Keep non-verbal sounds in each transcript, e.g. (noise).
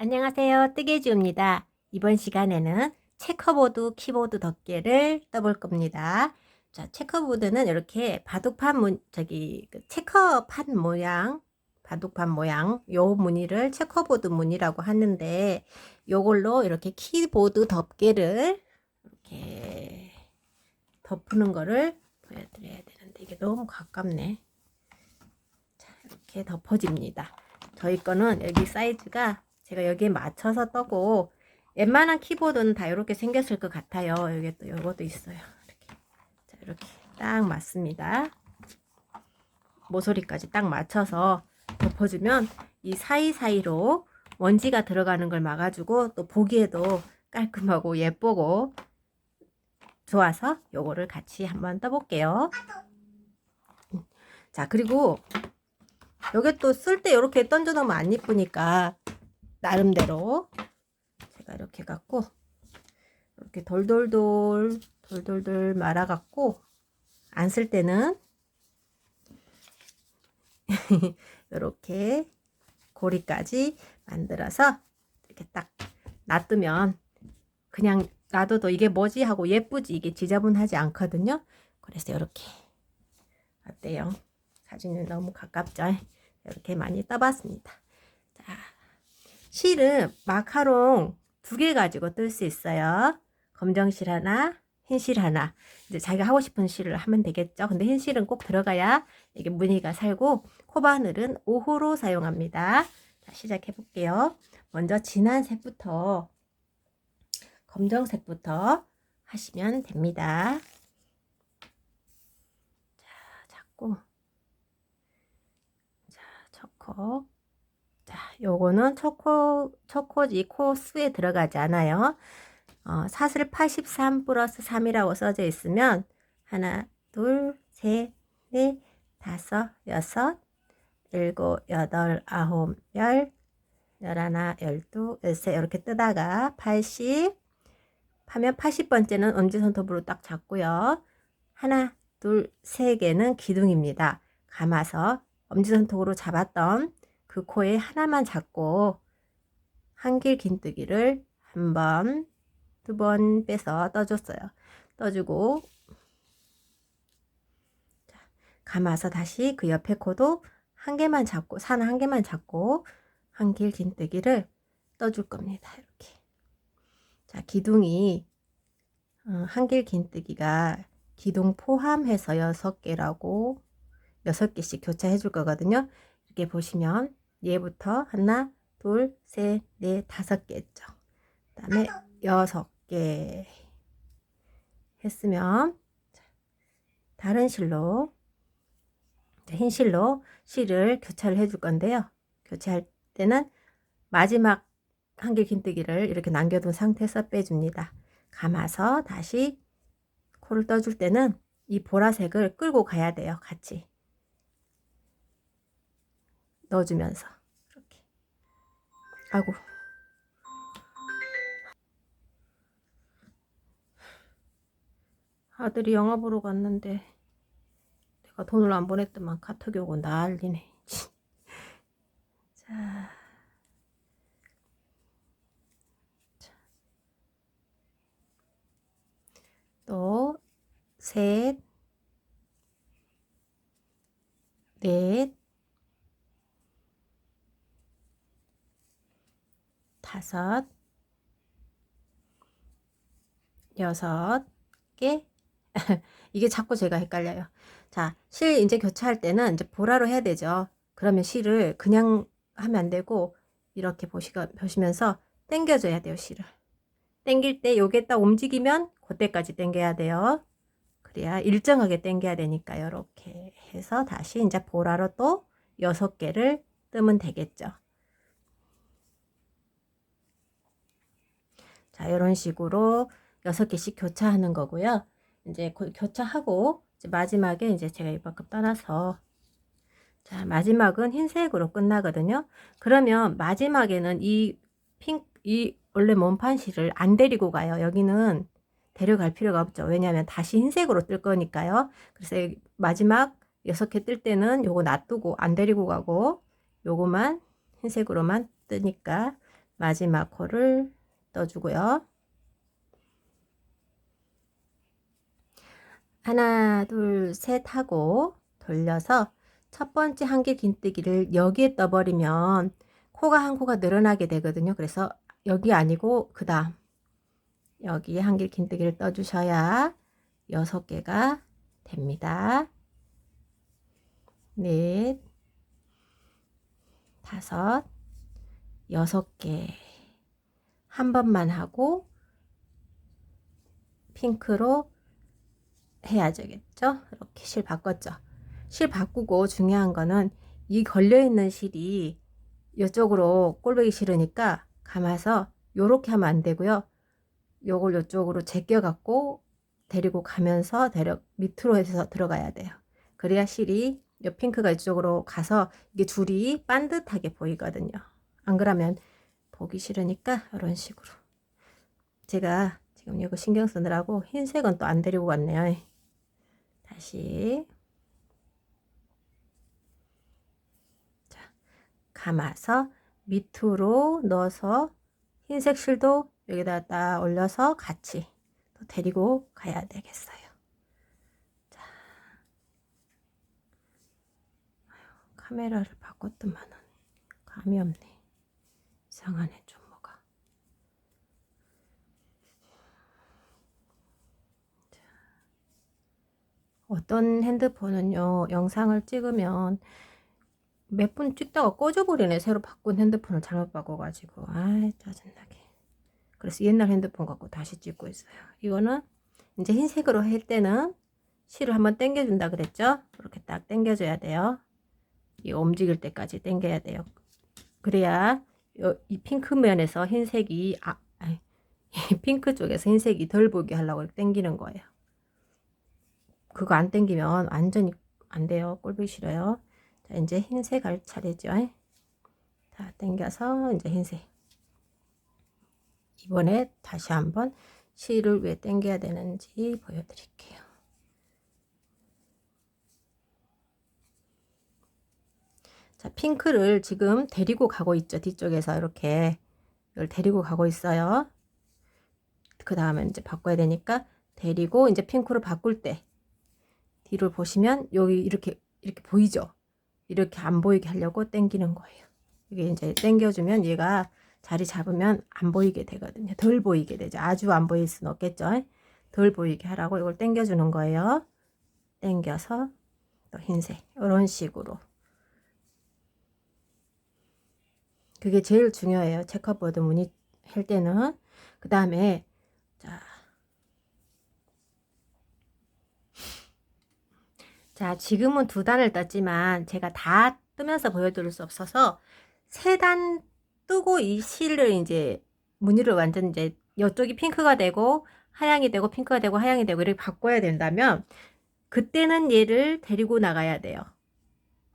안녕하세요. 뜨개주입니다. 이번 시간에는 체커보드 키보드 덮개를 떠볼 겁니다. 자, 체커보드는 이렇게 바둑판 문, 저기, 그 체커판 모양, 바둑판 모양, 요 무늬를 체커보드 무늬라고 하는데, 요걸로 이렇게 키보드 덮개를 이렇게 덮는 거를 보여드려야 되는데, 이게 너무 가깝네. 자, 이렇게 덮어집니다. 저희 거는 여기 사이즈가 제가 여기에 맞춰서 떠고 웬만한 키보드는 다 이렇게 생겼을 것 같아요. 여기 또 요것도 있어요. 이렇게. 자, 이렇게 딱 맞습니다. 모서리까지 딱 맞춰서 덮어주면 이 사이사이로 먼지가 들어가는 걸 막아주고 또 보기에도 깔끔하고 예쁘고 좋아서 요거를 같이 한번 떠볼게요. 자, 그리고 여기 또쓸 때 이렇게 던져 놓으면 안 예쁘니까 나름대로 제가 이렇게 갖고 이렇게 돌돌돌 돌돌돌 말아 갖고 안 쓸 때는 (laughs) 이렇게 고리까지 만들어서 이렇게 딱 놔두면 그냥 놔둬도 이게 뭐지 하고 예쁘지 이게 지저분하지 않거든요. 그래서 이렇게 어때요? 사진이 너무 가깝죠? 이렇게 많이 떠봤습니다. 자, 실은 마카롱 두 개 가지고 뜰 수 있어요. 검정 실 하나, 흰 실 하나. 이제 자기가 하고 싶은 실을 하면 되겠죠. 근데 흰 실은 꼭 들어가야 이게 무늬가 살고 코바늘은 5호로 사용합니다. 자, 시작해 볼게요. 먼저 진한 색부터 검정색부터 하시면 됩니다. 자, 잡고 자, 초코 자, 요거는 초코, 초코지 코스에 들어가지 않아요. 어, 사슬 83 플러스 3이라고 써져 있으면 하나, 둘, 셋, 넷, 다섯, 여섯, 일곱, 여덟, 아홉, 열, 열하나, 열두, 열세 이렇게 뜨다가 80 하면 80번째는 엄지손톱으로 딱 잡고요. 하나, 둘, 세 개는 기둥입니다. 감아서 엄지손톱으로 잡았던 그 코에 하나만 잡고 한길 긴뜨기를 한 번, 두 번 빼서 떠줬어요. 떠주고 자, 감아서 다시 그 옆에 코도 한 개만 잡고 산 한 개만 잡고 한길 긴뜨기를 떠줄 겁니다. 이렇게. 자, 기둥이 어, 한길 긴뜨기가 기둥 포함해서 6개라고 6개씩 교차해 줄 거거든요. 이렇게 보시면 얘부터 하나, 둘, 셋, 넷, 다섯 개 했죠. 그 다음에 여섯 개 했으면 다른 실로 흰 실로 실을 교차를 해줄 건데요. 교체할 때는 마지막 한 길 긴뜨기를 이렇게 남겨둔 상태에서 빼줍니다. 감아서 다시 코를 떠줄 때는 이 보라색을 끌고 가야 돼요. 같이. 넣어주면서. 이렇게. 아이고. 아들이 영화 보러 갔는데 내가 돈을 안 보냈더만 카톡이 오고 난리네 자, 또 셋, 넷, 다섯, 여섯 개. (laughs) 이게 자꾸 제가 헷갈려요. 자, 실 이제 교차할 때는 이제 보라로 해야 되죠. 그러면 실을 그냥 하면 안 되고 이렇게 보시가 보시면서 당겨줘야 돼요, 실을. 당길 때 요게 딱 움직이면 그때까지 당겨야 돼요. 그래야 일정하게 당겨야 되니까요. 이렇게 해서 다시 이제 보라로 또 여섯 개를 뜨면 되겠죠. 자, 이런 식으로 여섯 개씩 교차하는 거고요. 이제 교차하고 이제 마지막에 이제 제가 이만큼 떠나서 자, 마지막은 흰색으로 끝나거든요. 그러면 마지막에는 이 핑, 이 원래 몸판실을 안 데리고 가요. 여기는 데려갈 필요가 없죠. 왜냐하면 다시 흰색으로 뜰 거니까요. 그래서 마지막 여섯 개 뜰 때는 요거 놔두고 안 데리고 가고 요거만 흰색으로만 뜨니까 마지막 코를 떠주고요. 하나, 둘, 셋 하고 돌려서 첫 번째 한길 긴뜨기를 여기에 떠버리면 코가 한 코가 늘어나게 되거든요. 그래서 여기 아니고 그 다음 여기에 한길 긴뜨기를 떠주셔야 여섯 개가 됩니다. 넷, 다섯, 여섯 개. 한 번만 하고 핑크로 해야 되겠죠? 이렇게 실 바꿨죠? 실 바꾸고 중요한 거는 이 걸려있는 실이 이쪽으로 꼴보기 싫으니까 감아서 요렇게 하면 안 되고요. 요걸 요쪽으로 제껴 갖고 데리고 가면서 데려 밑으로 해서 들어가야 돼요. 그래야 실이 요 핑크가 이쪽으로 가서 이게 줄이 반듯하게 보이거든요. 안 그러면 보기 싫으니까 이런 식으로. 제가 지금 이거 신경 쓰느라고 흰색은 또 안 데리고 갔네요. 다시. 자, 감아서 밑으로 넣어서 흰색 실도 여기다 딱 올려서 같이 또 데리고 가야 되겠어요. 자, 카메라를 바꿨더만은 감이 없네. 이상하네 좀 뭐가. 자, 어떤 핸드폰은요 영상을 찍으면 몇 분 찍다가 꺼져버리네. 새로 바꾼 핸드폰을 잘못 바꿔가지고. 아 짜증나게. 그래서 옛날 핸드폰 갖고 다시 찍고 있어요. 이거는 이제 흰색으로 할 때는 실을 한번 당겨준다 그랬죠? 이렇게 딱 당겨줘야 돼요. 이 움직일 때까지 당겨야 돼요. 그래야 이 핑크 면에서 흰색이 아, (laughs) 핑크 쪽에서 흰색이 덜 보게 하려고 당기는 거예요 그거 안 당기면 완전히 안 돼요 꼴보기 싫어요 자, 이제 흰색 할 차례죠. 다 당겨서 이제 흰색. 이번에 다시 한번 실을 왜 당겨야 되는지 보여드릴게요. 자, 핑크를 지금 데리고 가고 있죠. 뒤쪽에서 이렇게 이걸 데리고 가고 있어요. 그 다음에 이제 바꿔야 되니까 데리고 이제 핑크를 바꿀 때 뒤를 보시면 여기 이렇게 이렇게 보이죠? 이렇게 안 보이게 하려고 당기는 거예요. 이게 이제 당겨주면 얘가 자리 잡으면 안 보이게 되거든요. 덜 보이게 되죠. 아주 안 보일 수는 없겠죠. 덜 보이게 하라고 이걸 당겨주는 거예요. 당겨서 또 흰색 이런 식으로 그게 제일 중요해요. 체커보드 무늬 할 때는 그 다음에 자 자, 지금은 두 단을 떴지만 제가 다 뜨면서 보여드릴 수 없어서 세 단 뜨고 이 실을 이제 무늬를 완전 이제 이쪽이 핑크가 되고 하양이 되고 핑크가 되고 하양이 되고 이렇게 바꿔야 된다면 그때는 얘를 데리고 나가야 돼요.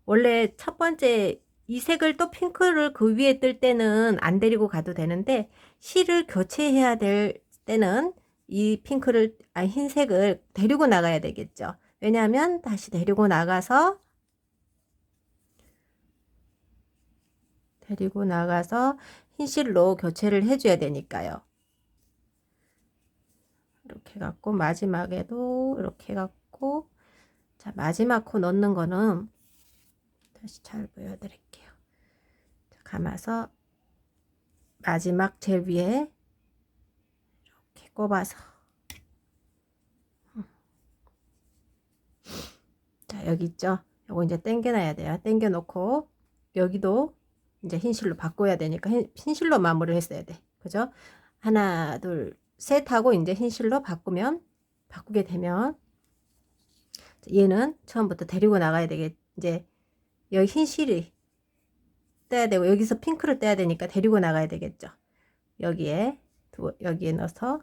원래 첫 번째 이 색을 또 핑크를 그 위에 뜰 때는 안 데리고 가도 되는데 실을 교체해야 될 때는 이 핑크를 아 흰색을 데리고 나가야 되겠죠. 왜냐하면 다시 데리고 나가서 데리고 나가서 흰 실로 교체를 해줘야 되니까요. 이렇게 갖고 마지막에도 이렇게 갖고 자 마지막 코 넣는 거는 다시 잘 보여드릴게요. 자, 감아서 마지막 제일 위에 이렇게 꼽아서 자, 여기 있죠? 요거 이제 당겨놔야 돼요. 당겨 놓고, 여기도 이제 흰 실로 바꿔야 되니까 흰, 실로 마무리를 했어야 돼. 그죠? 하나, 둘, 셋 하고 이제 흰 실로 바꾸면, 바꾸게 되면, 얘는 처음부터 데리고 나가야 되겠, 이제, 여기 흰 실이 떼야 되고, 여기서 핑크를 떼야 되니까 데리고 나가야 되겠죠. 여기에, 여기에 넣어서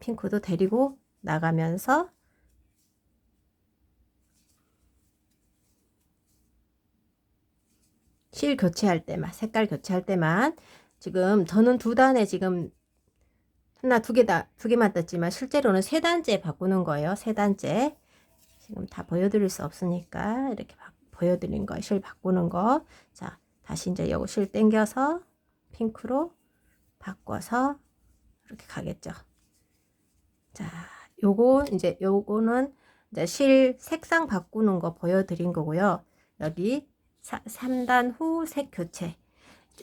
핑크도 데리고 나가면서, 실 교체할 때만 색깔 교체할 때만 지금 저는 두 단에 지금 하나 두 개 다 두 개만 떴지만 실제로는 세 단째 바꾸는 거예요. 세 단째. 지금 다 보여드릴 수 없으니까 이렇게 바, 보여드린 거예요. 실 바꾸는 거자 다시 이제 요거 실 땡겨서 핑크로 바꿔서 이렇게 가겠죠. 자, 요거 이제 요거는 이제 실 색상 바꾸는 거 보여드린 거고요. 여기 3단 후 색 교체.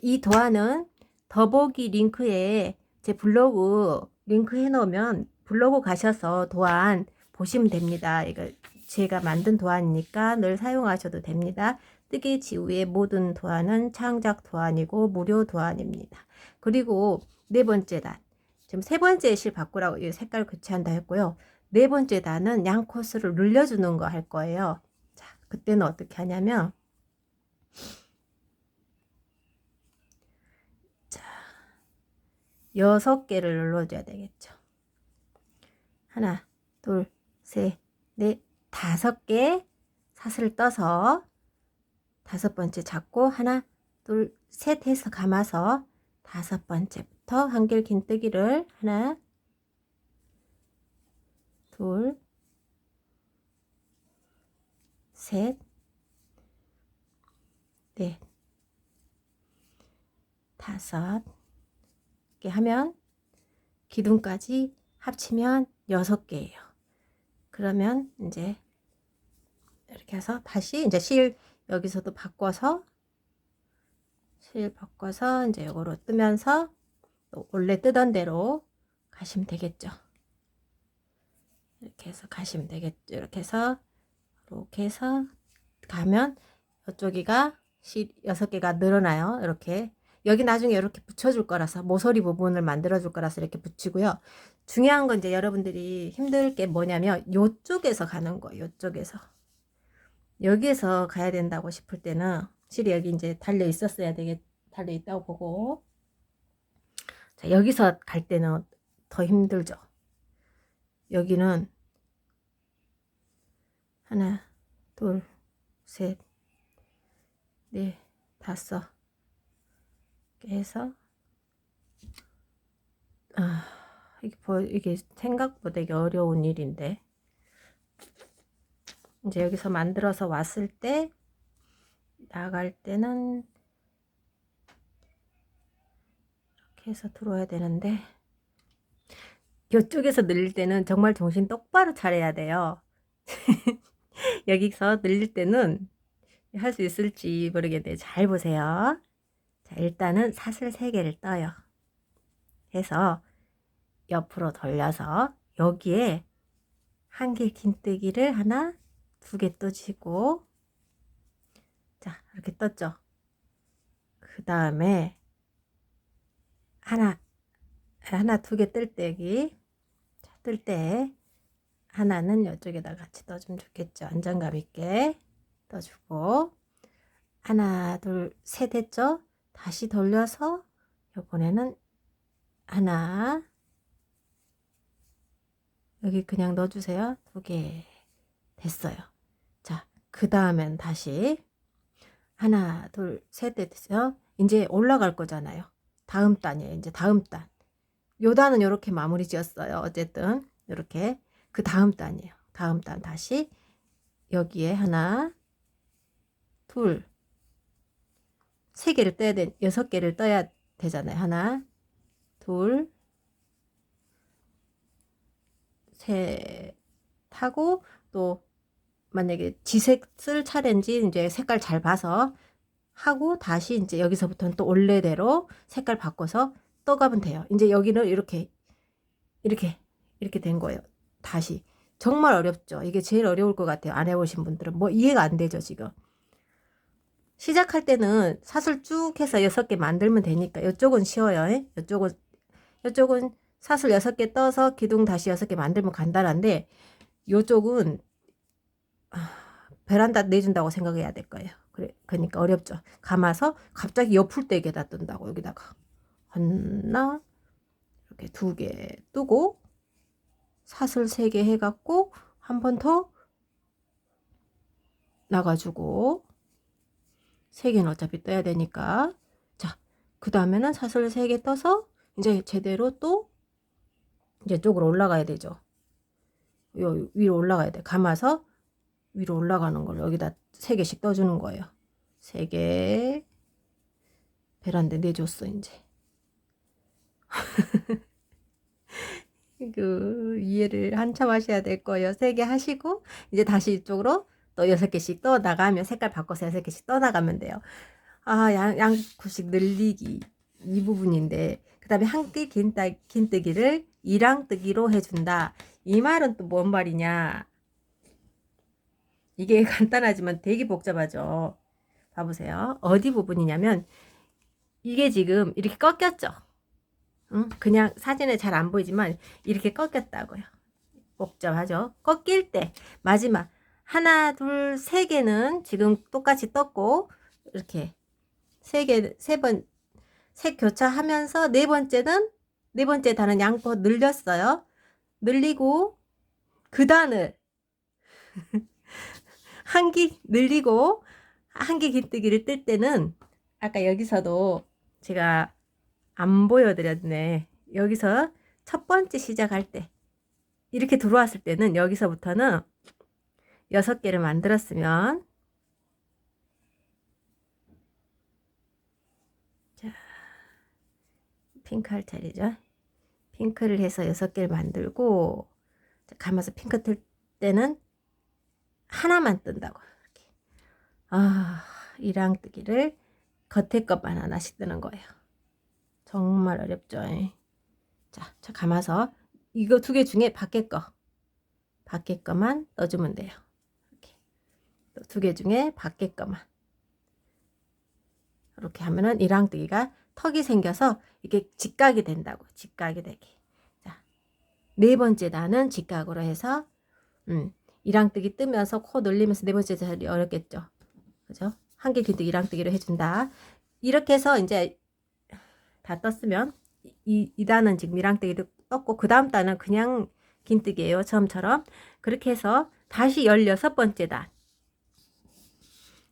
이 도안은 더보기 링크에 제 블로그 링크 해 놓으면 블로그 가셔서 도안 보시면 됩니다. 이거 제가 만든 도안이니까 늘 사용하셔도 됩니다. 뜨개 지우의 모든 도안은 창작 도안이고 무료 도안입니다. 그리고 네 번째 단. 지금 세 번째 실 바꾸라고 이 색깔 교체한다 했고요. 네 번째 단은 양 코스를 늘려주는 거 할 거예요. 자, 그때는 어떻게 하냐면 자, 여섯 개를 눌러줘야 되겠죠. 하나, 둘, 셋, 넷, 다섯 개 사슬 떠서 다섯 번째 잡고 하나, 둘, 셋 해서 감아서 다섯 번째부터 한길 긴뜨기를 하나, 둘, 셋, 넷, 다섯 개 하면 기둥까지 합치면 여섯 개예요. 그러면 이제 이렇게 해서 다시 이제 실 여기서도 바꿔서 실 바꿔서 이제 요거로 뜨면서 원래 뜨던 대로 가시면 되겠죠. 이렇게 해서 가시면 되겠죠. 이렇게 해서 이렇게 해서 가면 이쪽이가 실 여섯 개가 늘어나요. 이렇게 여기 나중에 이렇게 붙여줄 거라서 모서리 부분을 만들어 줄 거라서 이렇게 붙이고요. 중요한 건 이제 여러분들이 힘들 게 뭐냐면 요쪽에서 가는 거예요. 요쪽에서 여기에서 가야 된다고 싶을 때는 실이 여기 이제 달려 있었어야 되겠 달려 있다고 보고. 자 여기서 갈 때는 더 힘들죠. 여기는 하나, 둘, 셋, 넷, 다섯. 해서 아 이게 뭐 이게 생각보다 이게 어려운 일인데 이제 여기서 만들어서 왔을 때 나갈 때는 이렇게 해서 들어와야 되는데 이쪽에서 늘릴 때는 정말 정신 똑바로 차려야 돼요. (laughs) 여기서 늘릴 때는 할 수 있을지 모르겠는데 잘 보세요. 자, 일단은 사슬 3개를 떠요. 해서 옆으로 돌려서 여기에 한개 긴뜨기를 하나, 두 개 떠지고 자, 이렇게 떴죠. 그 다음에 하나, 하나, 두 개 뜰때 여기 뜰 때 하나는 이쪽에다 같이 떠주면 좋겠죠. 안정감 있게 떠주고 하나, 둘, 셋 했죠. 다시 돌려서 이번에는 하나 여기 그냥 넣어주세요. 두 개 됐어요. 자, 그 다음엔 다시 하나, 둘, 셋 됐어요. 이제 올라갈 거잖아요. 다음 단이에요. 이제 다음 단. 요 단은 이렇게 마무리 지었어요. 어쨌든 이렇게 그 다음 단이에요. 다음 단 다시 여기에 하나, 둘, 세 개를 떠야 돼, 여섯 개를 떠야 되잖아요. 하나, 둘, 셋 하고 또 만약에 지색 쓸 차례인지 이제 색깔 잘 봐서 하고 다시 이제 여기서부터는 또 원래대로 색깔 바꿔서 떠가면 돼요. 이제 여기는 이렇게 이렇게 이렇게 된 거예요. 다시 정말 어렵죠. 이게 제일 어려울 것 같아요. 안 해보신 분들은 뭐 이해가 안 되죠 지금. 시작할 때는 사슬 쭉 해서 여섯 개 만들면 되니까 이쪽은 쉬워요. 이쪽은 이쪽은 사슬 여섯 개 떠서 기둥 다시 여섯 개 만들면 간단한데 이쪽은 아, 베란다 내준다고 생각해야 될 거예요. 그래 그러니까 어렵죠. 감아서 갑자기 옆을 떼게다 뜬다고 여기다가 하나 이렇게 두 개 뜨고 사슬 세 개 해갖고 한 번 더 나가주고 세 개는 어차피 떠야 되니까 자그 다음에는 사슬 세 개 떠서 이제 제대로 또 이제 쪽으로 올라가야 되죠 요 위로 올라가야 돼 감아서 위로 올라가는 걸 여기다 세 개씩 떠주는 거예요 세개 베란다 내줬어 이제 (laughs) 그 이해를 한참 하셔야 될 거예요. 세개 하시고 이제 다시 이쪽으로 또 여섯 개씩 떠 나가면 색깔 바꿔서 여섯 개씩 떠 나가면 돼요. 아, 양, 양 구씩 늘리기 이 부분인데 그다음에 한끼 긴따, 긴뜨기를 이랑 뜨기로 해 준다. 이 말은 또 뭔 말이냐? 이게 (laughs) 간단하지만 되게 복잡하죠. 봐보세요. 어디 부분이냐면 이게 지금 이렇게 꺾였죠. 응? 그냥 사진에 잘 안 보이지만 이렇게 꺾였다고요. 복잡하죠. 꺾일 때 마지막 하나, 둘, 세 개는 지금 똑같이 떴고 이렇게 세 개, 세 번, 색 교차하면서 네 번째는 네 번째 단은 양포 늘렸어요. 늘리고 그 단을 (laughs) 한기 늘리고 한기 긴뜨기를 뜰 때는 아까 여기서도 제가 안 보여드렸네. 여기서 첫 번째 시작할 때 이렇게 들어왔을 때는 여기서부터는 여섯 개를 만들었으면 자 핑크 할 차례죠. 핑크를 해서 여섯 개를 만들고 자, 감아서 핑크 틀 때는 하나만 뜬다고 아 이랑뜨기를 겉에 것만 하나씩 뜨는 거예요. 정말 어렵죠. 자, 자 감아서 이거 두 개 중에 밖에 거 밖에 거만 넣어주면 돼요. 이렇게 두 개 중에 밖에 거만 이렇게 하면은 이랑뜨기가 턱이 생겨서 이게 직각이 된다고 직각이 되게 자 네 번째 단은 직각으로 해서 음 이랑뜨기 뜨면서 코 늘리면서 네 번째 자리 어렵겠죠 그죠 한개 긴뜨기 이랑뜨기로 해준다 이렇게 해서 이제 다 떴으면 이, 이 단은 지금 이랑뜨기도 떴고 그 다음 단은 그냥 긴뜨기예요 처음처럼 그렇게 해서 다시 16번째 단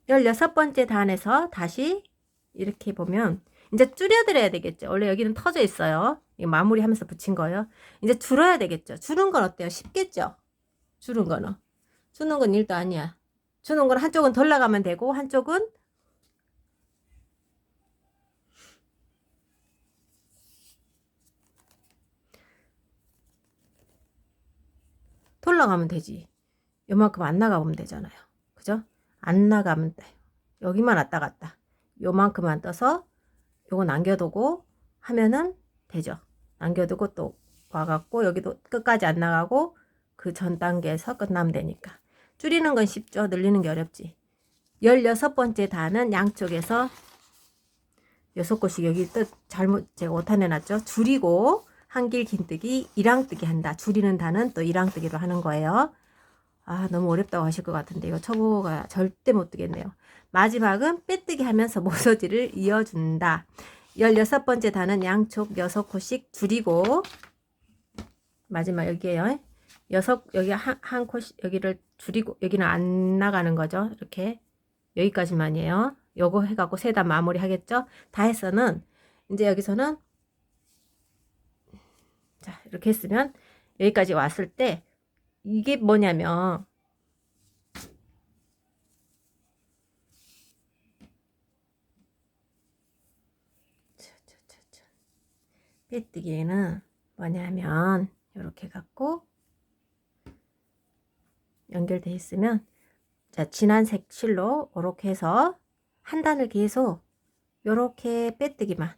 16번째 단에서 다시 이렇게 보면 이제 줄여드려야 되겠죠. 원래 여기는 터져 있어요. 마무리 하면서 붙인 거예요. 이제 줄어야 되겠죠. 줄은 건 어때요? 쉽겠죠? 줄은 거는. 주는 건 일도 아니야. 주는 건 한쪽은 덜 나가면 되고, 한쪽은 덜 나가면 되지. 요만큼 안 나가보면 되잖아요. 그죠? 안 나가면 돼. 여기만 왔다 갔다. 요만큼만 떠서 요거 남겨두고 하면은 되죠. 남겨두고 또 와갖고 여기도 끝까지 안 나가고 그 전 단계에서 끝나면 되니까. 줄이는 건 쉽죠. 늘리는 게 어렵지. 16번째 단은 양쪽에서 6곳씩 여기 뜻 잘못 제가 오타내 놨죠. 줄이고 한길 긴뜨기, 이랑뜨기 한다. 줄이는 단은 또 이랑뜨기로 하는 거예요. 아, 너무 어렵다고 하실 것 같은데 이거 초보가 절대 못 뜨겠네요. 마지막은 빼뜨기 하면서 (laughs) 모서지를 이어준다. 16번째 단은 양쪽 6코씩 줄이고 마지막 여기에요. 여섯 여기 한, 한 코씩 여기를 줄이고 여기는 안 나가는 거죠. 이렇게 여기까지만이에요. 요거 해갖고 세단 마무리 하겠죠. 다 해서는 이제 여기서는 자 이렇게 했으면 여기까지 왔을 때 이게 뭐냐면 빼뜨기에는 뭐냐면 이렇게 갖고 연결돼 있으면 자 진한 색 실로 이렇게 해서 한 단을 계속 이렇게 빼뜨기만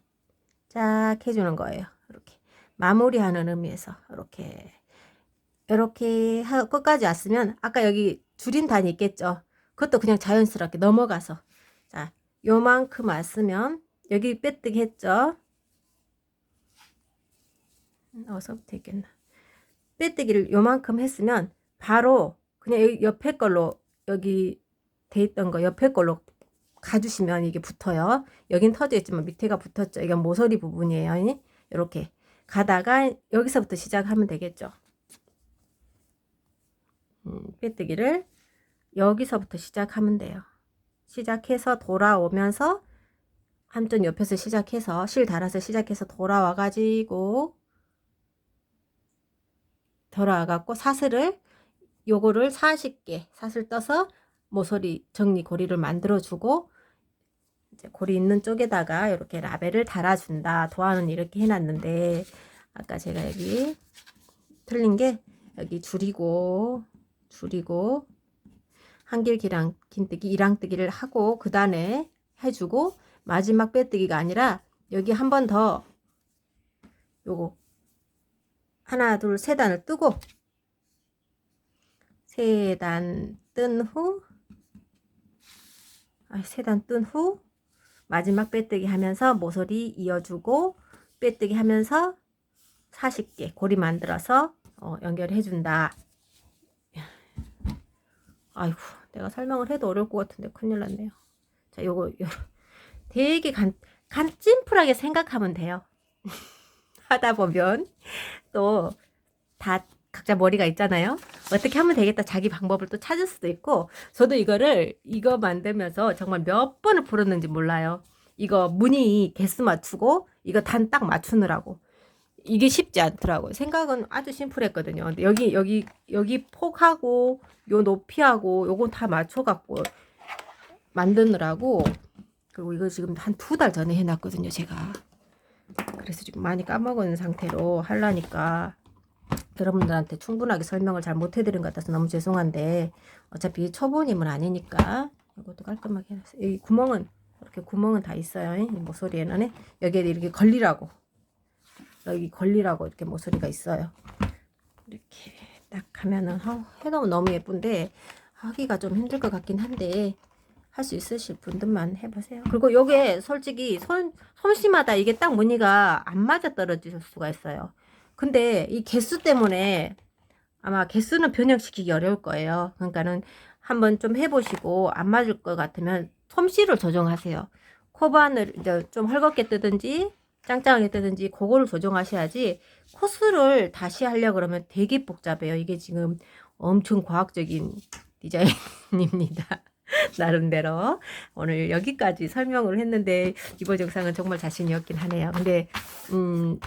쫙 해주는 거예요. 이렇게 마무리하는 의미에서 이렇게 이렇게 끝까지 왔으면 아까 여기 줄인 단이 있겠죠. 그것도 그냥 자연스럽게 넘어가서 자 요만큼 왔으면 여기 빼뜨기 했죠. 어서부터 있겠나. 빼뜨기를 요만큼 했으면 바로 그냥 옆에 걸로 여기 돼 있던 거 옆에 걸로 가주시면 이게 붙어요. 여긴 터져 있지만 밑에가 붙었죠. 이건 모서리 부분이에요. 이렇게 가다가 여기서부터 시작하면 되겠죠. 음, 빼뜨기를 여기서부터 시작하면 돼요. 시작해서 돌아오면서 한쪽 옆에서 시작해서 실 달아서 시작해서 돌아와 가지고 돌아와 갖고 사슬을 요거를 40개 사슬 떠서 모서리 정리 고리를 만들어 주고 이제 고리 있는 쪽에다가 이렇게 라벨을 달아준다. 도안은 이렇게 해놨는데 아까 제가 여기 틀린 게 여기 줄이고 줄이고 한길 기랑 긴뜨기 이랑뜨기를 하고 그 다음에 해주고 마지막 빼뜨기가 아니라 여기 한 번 더 요거 하나 둘 세 단을 뜨고 세단 뜬 후 아, 세단 뜬 후 마지막 빼뜨기 하면서 모서리 이어주고 빼뜨기 하면서 40개 고리 만들어서 어, 연결해 준다. 아이고 내가 설명을 해도 어려울 것 같은데 큰일 났네요. 자 요거 요, 되게 간, 간 찜플하게 생각하면 돼요. (laughs) 하다 보면 또 다 각자 머리가 있잖아요. 어떻게 하면 되겠다 자기 방법을 또 찾을 수도 있고 저도 이거를 이거 만들면서 정말 몇 번을 풀었는지 몰라요. 이거 무늬 개수 맞추고 이거 단 딱 맞추느라고 이게 쉽지 않더라고요. 생각은 아주 심플했거든요. 근데 여기 여기 여기 폭하고 요 높이하고 요건 다 맞춰갖고 만드느라고 그리고 이거 지금 한 두 달 전에 해놨거든요. 제가 그래서 지금 많이 까먹은 상태로 하려니까 여러분들한테 충분하게 설명을 잘 못해드린 것 같아서 너무 죄송한데 어차피 초보님은 아니니까 이것도 깔끔하게 해놨어요. 이 구멍은 이렇게 구멍은 다 있어요. 이 모서리에는 여기에 이렇게 걸리라고 여기 걸리라고 이렇게 모서리가 있어요. 이렇게 딱 하면은 어, 해놓으면 너무 예쁜데 하기가 좀 힘들 것 같긴 한데 할 수 있으실 분들만 해보세요. 그리고 요게 솔직히 손 솜씨마다 이게 딱 무늬가 안 맞아 떨어질 수가 있어요. 근데 이 개수 때문에 아마 개수는 변형시키기 어려울 거예요. 그러니까는 한번 좀 해보시고 안 맞을 것 같으면 솜씨를 조정하세요. 코반을 이제 좀 헐겁게 뜨든지 짱짱하게 뜨든지 그거를 조정하셔야지 코스를 다시 하려 그러면 되게 복잡해요. 이게 지금 엄청 과학적인 디자인입니다. (laughs) 나름대로 오늘 여기까지 설명을 했는데 이번 영상은 정말 자신이 없긴 하네요. 근데 음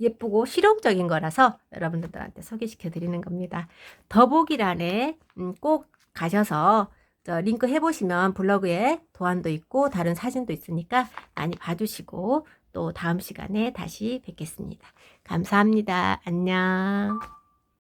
예쁘고 실용적인 거라서 여러분들한테 소개시켜 드리는 겁니다. 더보기란에 음, 꼭 가셔서 저 링크 해보시면 블로그에 도안도 있고 다른 사진도 있으니까 많이 봐주시고 또 다음 시간에 다시 뵙겠습니다. 감사합니다. 안녕.